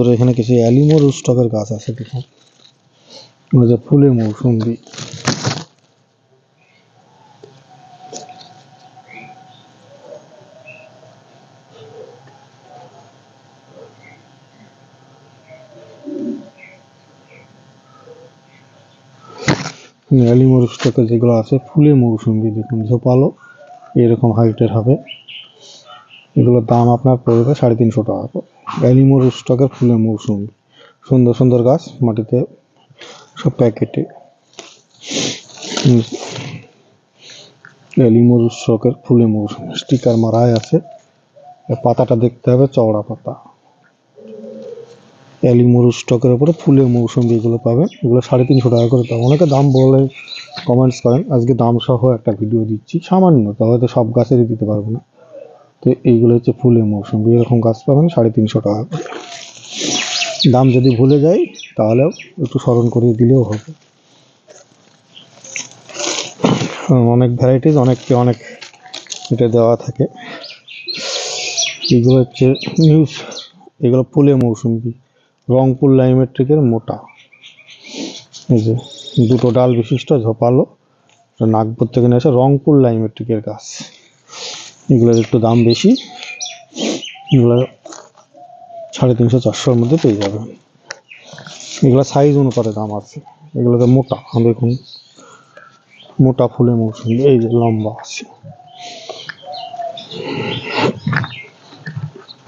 তোর এখানে কিছু অ্যালিমো রুস্টকের গাছ আছে যে ফুলের মৌসুম্বি অ্যালিমো রুস্টকের যেগুলো আছে, ফুলের মৌসুম্বি দেখুন, ঝোপালো, এরকম হাইটের হবে। এগুলোর দাম আপনার পড়বে সাড়ে তিনশো টাকা করে অ্যালিমো রুস্টকের ফুলের মৌসুমি। সুন্দর সুন্দর গাছ মাটিতে সব প্যাকেটে। অ্যালিমো রুস্টকের ফুলের মৌসুমি। স্টিকার মারাই আছে। পাতাটা দেখতে হবে, চওড়া পাতা। অ্যালিমো রুস্টকের উপরে ফুলের মৌসুমি এগুলো পাবেন এগুলো সাড়ে তিনশো টাকা করে পাবেন অনেকে দাম বলে কমেন্টস করেন, আজকে দাম সহ একটা ভিডিও দিচ্ছি। সামান্য তবে হয়তো সব গাছেরই দিতে পারব না। তো এইগুলো হচ্ছে ফুলের মৌসুম। এরকম গাছ পাবেন সাড়ে তিনশো টাকা করে। দাম যদি ভুলে যাই, তাহলে একটু স্মরণ করিয়ে দিলেও হবে। অনেক ভ্যারাইটিস অনেককে অনেক এটা দেওয়া থাকে। এগুলো হচ্ছে নিউজ এগুলো ফুলের মৌসুমি রংপুর লাইমেট্রিকের মোটা। এই যে দুটো ডাল বিশিষ্ট, ঝোপালো। নাগপুর থেকে নিয়ে আসে রংপুর লাইমেট্রিকের গাছ। এগুলোর একটু দাম বেশি। এগুলো সাড়ে তিনশো, চারশোর মধ্যে পেয়ে যাবেন এগুলো সাইজ অনুপাতে দাম আছে। এগুলোতে মোটা, দেখুন। মোটা ফুলের মৌসুমি, এই যে লম্বা আছে।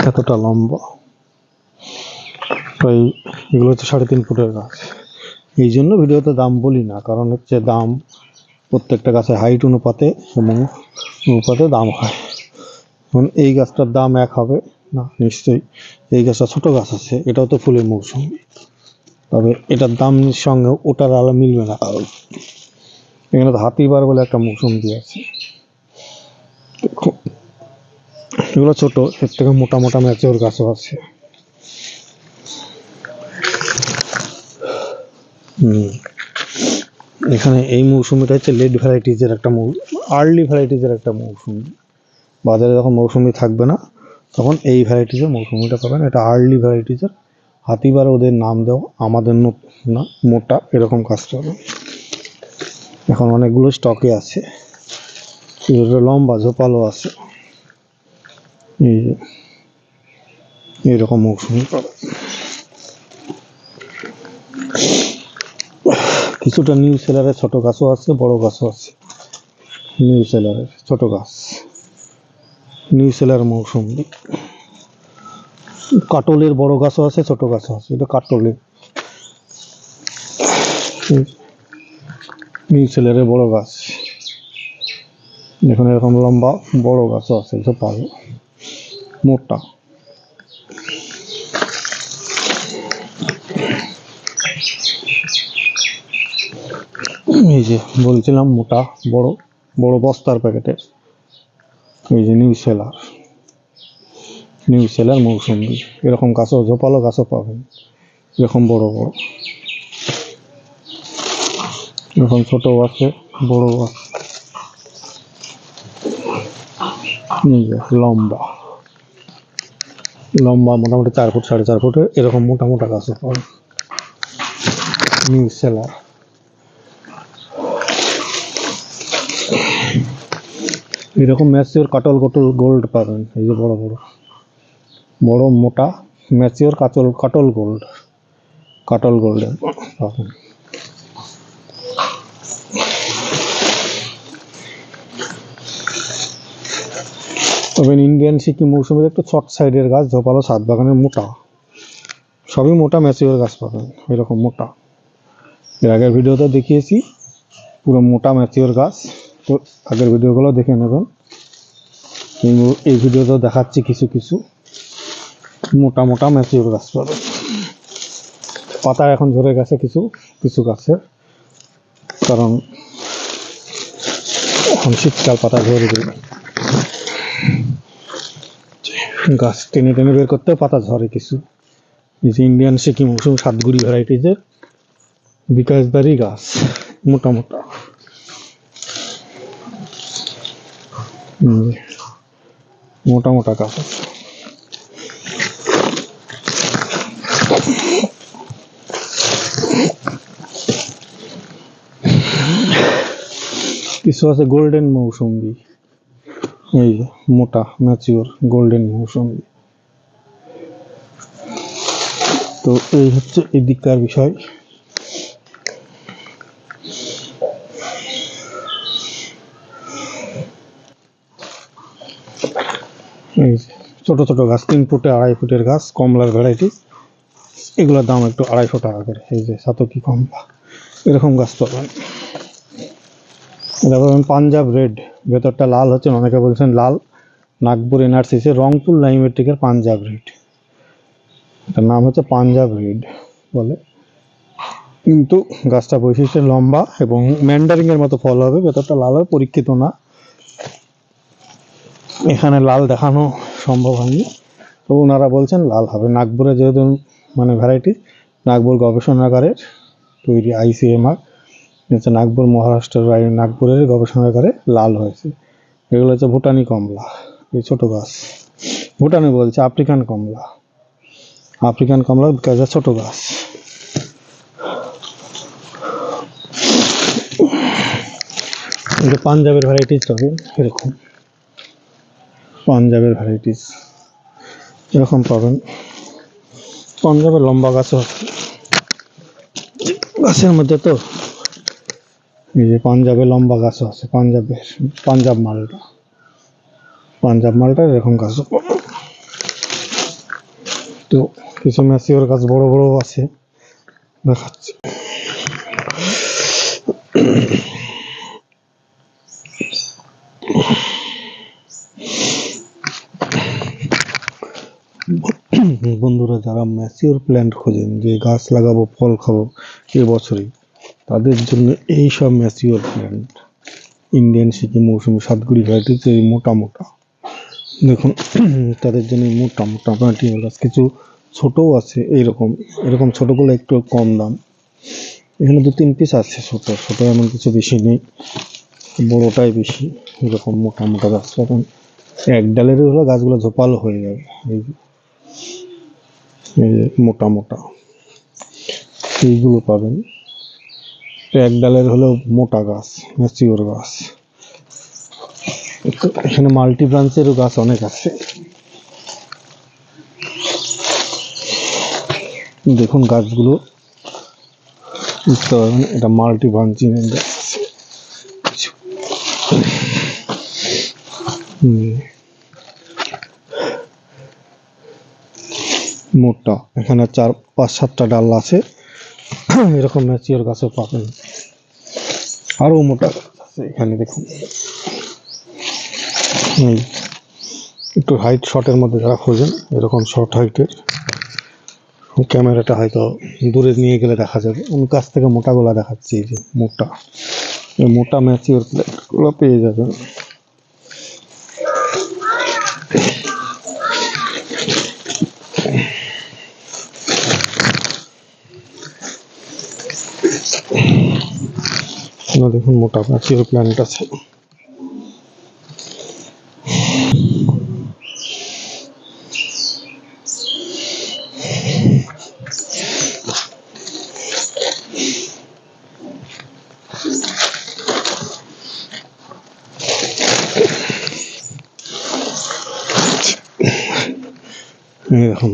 এতটা লম্বা। প্রায় এগুলো হচ্ছে সাড়ে তিন ফুটের গাছ। এই জন্য ভিডিওতে দাম বলি না, কারণ হচ্ছে দাম প্রত্যেকটা গাছের হাইট অনুপাতে এবং অনুপাতে দাম হয়। এখন এই গাছটার দাম এক হবে? না, নিশ্চয়ই। এই গাছটা ছোট গাছ আছে, এটাও তো ফুলের মৌসুম। তবে এটার দাম সঙ্গে ওটার আলো মিলবে না কারণ এখানে হাতিবার বলে একটা মৌসুম দিয়ে আছে। এগুলো ছোট, এর থেকে মোটা মোটা ম্যাচিওর গাছও আছে। এখানে এই মৌসুমটা হচ্ছে লেট ভ্যারাইটিজের একটা আর্লি ভ্যারাইটিজের একটা মৌসুমি। বাজারে যখন মৌসুমি থাকবে না, তখন এই ভ্যারাইটিজের মৌসুমিটা পাবেন। এটা আর্লি ভ্যারাইটিজের হাতিবার ওদের নাম দেও আমাদের নো- মোটা এরকম কাজ পাবেন এখন অনেকগুলো স্টকে আছে। লম্বা ঝোপালো আছে। এই যে এইরকম মৌসুমি পাবেন। কিছুটা নিউ সেলারের ছোট গাছও আছে, বড় গাছও আছে। নিউ সেলারের ছোট গাছ। নিউ সেলার মৌসুমি। কাটলের বড় গাছও আছে, ছোট গাছও আছে, এটা কাটলের নিউ সেলারের বড় গাছ। দেখুন এরকম লম্বা বড় গাছও আছে এটা পাবে মোটা। এই যে বলছিলাম মোটা, বড় বড় বস্তার প্যাকেটে। এই যে নিউ সেলার নিউ সেলার মৌসুমি। এরকম গাছও, ঝোপালো গাছও পাবেন। এরকম বড় বড়। এরকম ছোট আছে, বড় আছে। লম্বা। লম্বা মোটামুটি চার ফুট, সাড়ে চার ফুটের এরকম মোটা মোটা গাছও পাবেন। নিউ সেলার এরকম ম্যাচিওর কাটল কটল গোল্ড পাবেন, এই যে বড় বড়। বড়, মোটা ম্যাচিওর কাটল কাটল গোল্ড কাটল গোল্ডের পাবেন। তবে ইন্ডিয়ান সিকিম মৌসুমের একটু শর্ট সাইডের গাছ, ঝোপালো, সাত বাগানের মোটা। সবই মোটা ম্যাচিওর গাছ পাবেন, এরকম মোটা। এর আগের ভিডিওতে দেখিয়েছি, পুরো মোটা ম্যাচিওর গাছ। আগের ভিডিওগুলো দেখে নেবেন। এই ভিডিওতে দেখাচ্ছি কিছু কিছু মোটা মোটা ম্যাচিওর গাছ পাবেন পাতা এখন ঝরে গেছে কিছু কিছু গাছের। কারণ এখন শীতকাল, পাতা ঝরে দেবে গাছ টেনে টেনে বের করতে পাতা ঝরে কিছু। এই যে ইন্ডিয়ান সিকিম মৌসুম সাতগুড়ি ভ্যারাইটিজের বিকাশবাড়ি গাছ, মোটা মোটা। মোটা মোটা কাজ কিছু আছে গোল্ডেন মৌসুম্বি এই মোটা ম্যাচিওর গোল্ডেন মৌসুম্বি তো এই হচ্ছে এই দিককার বিষয়। ছোট ছোট গাছ, তিন ফুটে আড়াই ফুটের গাছ, কমলার ভ্যারাইটি এগুলোর দাম একটু আড়াইশো টাকা করে। এই যে সাতকি কমলা, এরকম গাছ পাবেন পাঞ্জাব রেড ভেতরটা লাল হচ্ছে অনেকে বলছেন লাল। নাগপুর এনআরসিসি, রংপুর লাইমেট্রিকের পাঞ্জাব রেড এটার নাম হচ্ছে পাঞ্জাব রেড বলে। কিন্তু গাছটা বৈশিষ্ট্য লম্বা এবং ম্যান্ডারিং এর মতো ফল হবে, ভেতরটা লাল হবে, পরীক্ষিত না। এখানে লাল দেখানো সম্ভব হয়নি। তো ওনারা বলছেন লাল হবে। নাগপুরে যেহেতু মানে ভ্যারাইটি নাগপুর গবেষণাগারের তৈরি আইসিএমআর হচ্ছে নাগপুর মহারাষ্ট্রের নাগপুরের গবেষণাগারে লাল হয়েছে। এগুলো হচ্ছে ভুটানি কমলা, এই ছোটো গাছ। ভুটানি বলছে আফ্রিকান কমলা। আফ্রিকান কমলা গাছের ছোট গাছ। পাঞ্জাবের ভ্যারাইটিস হবে এরকম। পাঞ্জাবের ভ্যারাইটিস এরকম পাবেন? পাঞ্জাবের লম্বা গাছও আছে। গাছের মধ্যে তো এই যে পাঞ্জাবে লম্বা গাছও আছে পাঞ্জাবের পাঞ্জাব মালটা। পাঞ্জাব মালটা এরকম গাছও তো কিছু ম্যাসিওর গাছ বড় বড় আছে, দেখাচ্ছি। বন্ধুরা, যারা ম্যাচিওর প্ল্যান্ট খোঁজেন, যে গাছ লাগাবো, ফল খাব এবছরই তাদের জন্য এই সব ম্যাচিওর প্ল্যান্ট ইন্ডিয়ান সিকিম মৌসুমি সাতগুড়ি ভ্যারাইটিস এই মোটা মোটা। দেখুন, তাদের জন্য মোটা মোটা ম্যাটিওর গাছ কিছু ছোটও আছে এইরকম, এরকম ছোটগুলো একটু কম দাম। এখানে দু তিন পিস আছে ছোট ছোট এমন কিছু বেশি নেই, বড়োটাই বেশি, এরকম মোটা মোটা গাছ। পাবেন এক ডালের হলে গাছগুলো ঝোপালো হয়ে যাবে, এই এই যে মোটা মোটা। এইগুলো পাবেন। এক ডালের হলেও মোটা গাছ ম্যাচিওর গাছ। এখানে মাল্টি ব্রাঞ্চেরও গাছ অনেক আছে। দেখুন গাছগুলো। বুঝতে পারবেন, এটা মাল্টি ব্রাঞ্চিং গাছ হুম। মোটা এখানে চার, পাঁচ, সাতটা ডাল আছে। এরকম ম্যাচিওর গাছও পাবেন। আরও মোটা আছে এখানে, দেখুন। একটু হাইট শর্টের মধ্যে যারা খোঁজেন, এরকম শর্ট হাইটের ক্যামেরাটা হয়তো দূরে নিয়ে গেলে দেখা যাবে। আমি কাছ থেকে মোটাগুলা দেখাচ্ছি, এই যে মোটা। এই মোটা ম্যাচিওর প্লেটগুলো পেয়ে যাবেন। এখানে দেখুন মোটা ম্যাচিওর প্ল্যান্ট আছে?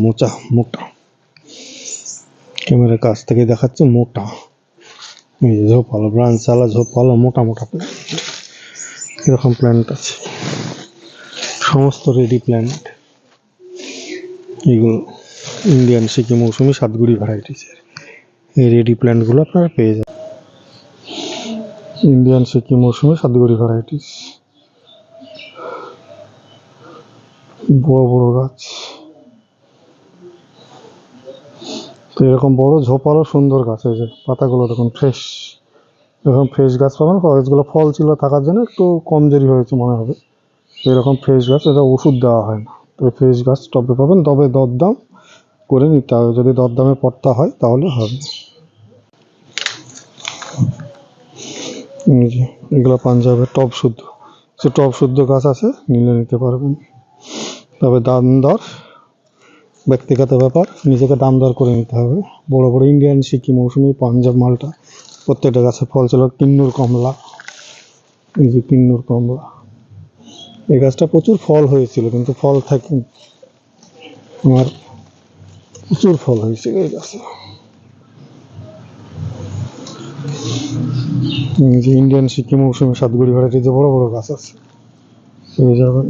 মোচা মোটা। ক্যামেরার কাছ থেকে দেখাচ্ছে মোটা। এই যে ঝোপালো ব্রাঞ্চ আলা ঝোপালো, মোটা মোটা প্ল্যান্ট এরকম প্ল্যান্ট আছে। সমস্ত রেডি প্ল্যান্ট এগুলো ইন্ডিয়ান সিকিম মৌসুমি সাতগুড়ি ভ্যারাইটিসের এই রেডি প্ল্যান্টগুলো আপনারা পেয়ে যাবেন। ইন্ডিয়ান সিকিম মৌসুমি সাতগুড়ি ভ্যারাইটিস বড় বড় গাছ। তো এরকম বড় ঝোপালো সুন্দর গাছ হয়েছে পাতাগুলো দেখুন ফ্রেশ এরকম ফ্রেশ গাছ পাবেন গাছগুলো ফল ছিল থাকার জন্য একটু কমজোরি হয়েছে মনে হবে। এরকম ফ্রেশ গাছ, এটা ওষুধ দেওয়া হয় না। তো ফ্রেশ গাছ টবে পাবেন, তবে দরদাম করে নিতে হবে। যদি দরদামে পড়তা হয়, তাহলে হবে। এগুলো পাঞ্জাবের টব শুদ্ধ। সে টব শুদ্ধ গাছ আছে, নিলে নিতে পারবেন। তবে দাম দর ব্যক্তিগত ব্যাপার, নিজেকে দাম দর করে নিতে হবে। বড় বড় ইন্ডিয়ান সিকিম মৌসুমি পাঞ্জাব মালটা প্রত্যেকটা গাছে ফল ছিল কিন্নুর কমলা, এই যে কিন্নুর কমলা। এই গাছটা প্রচুর ফল হয়েছিল, কিন্তু ফল থাকে আমার প্রচুর ফল হয়েছিল এই গাছে। যে ইন্ডিয়ান সিকিম মৌসুমি সাতগুড়ি ভ্যারাইটি যে বড় বড় গাছ আছে, এই যাবেন